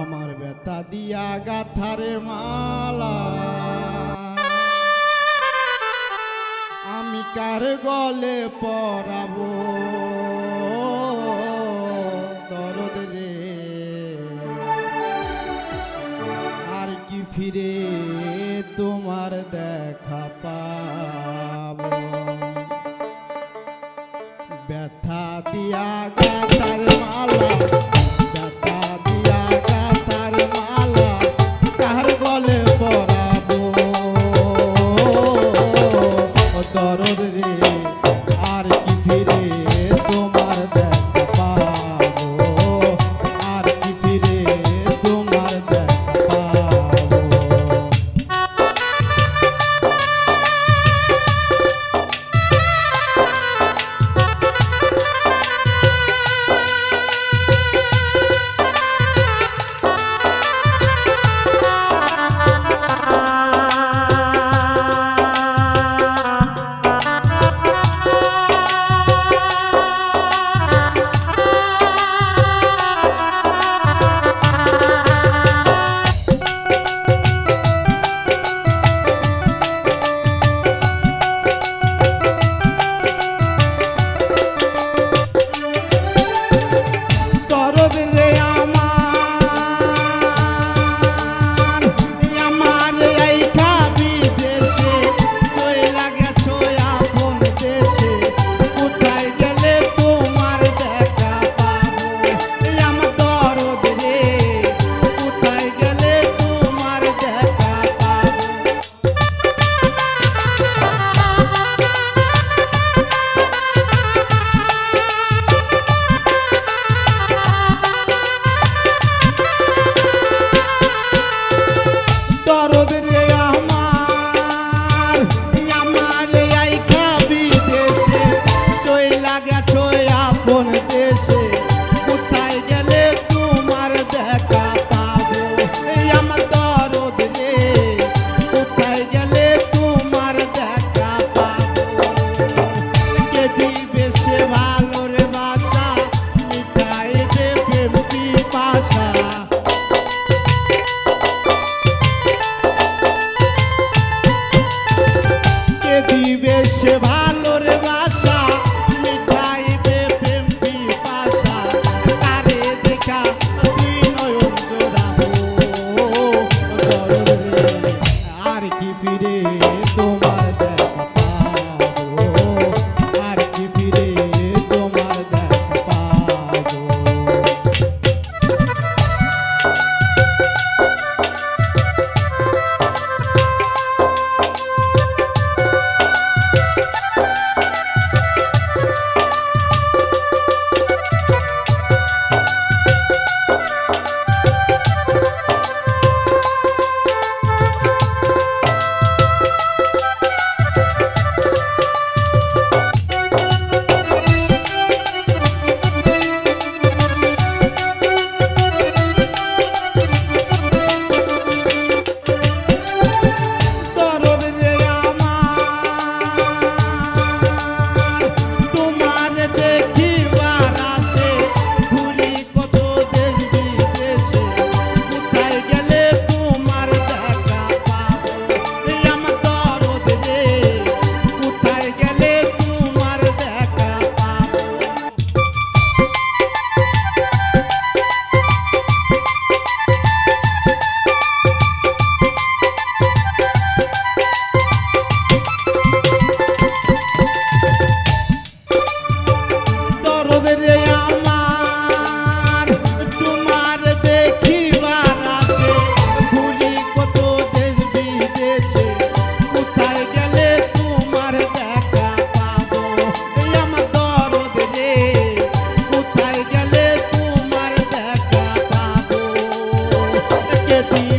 আমার ব্যথা দিয়া গাথারে মালা। আমি কার গলে পরাবো? দরদ রে। আর কি ফিরে তোমার দেখা পা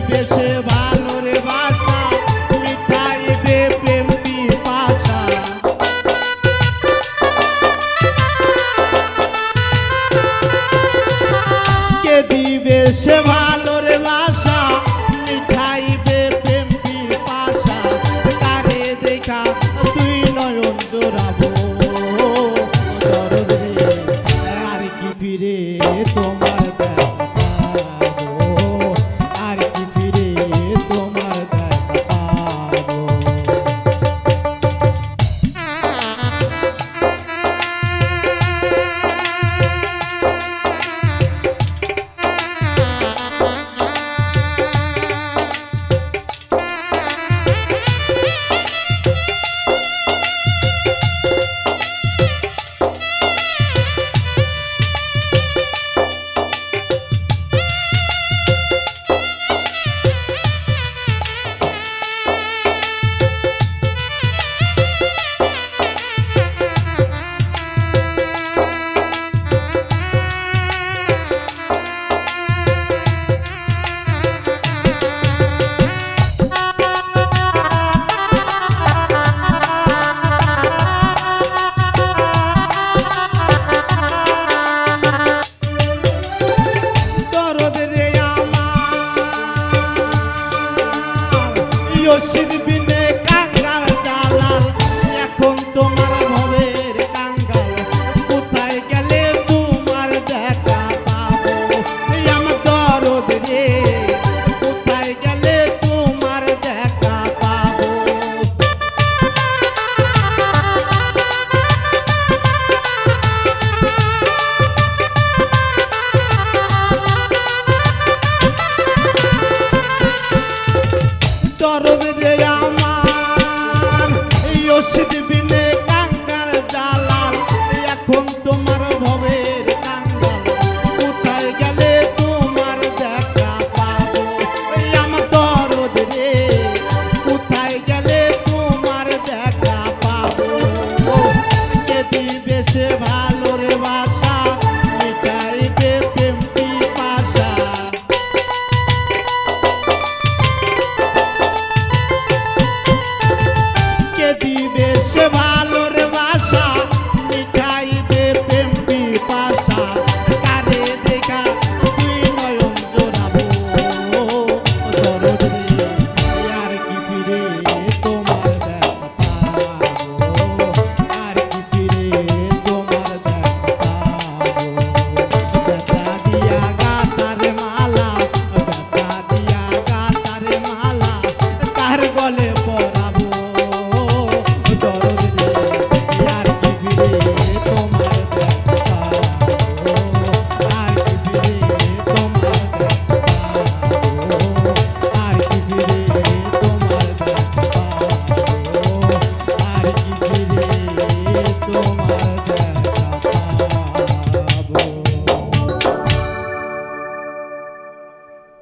বেশে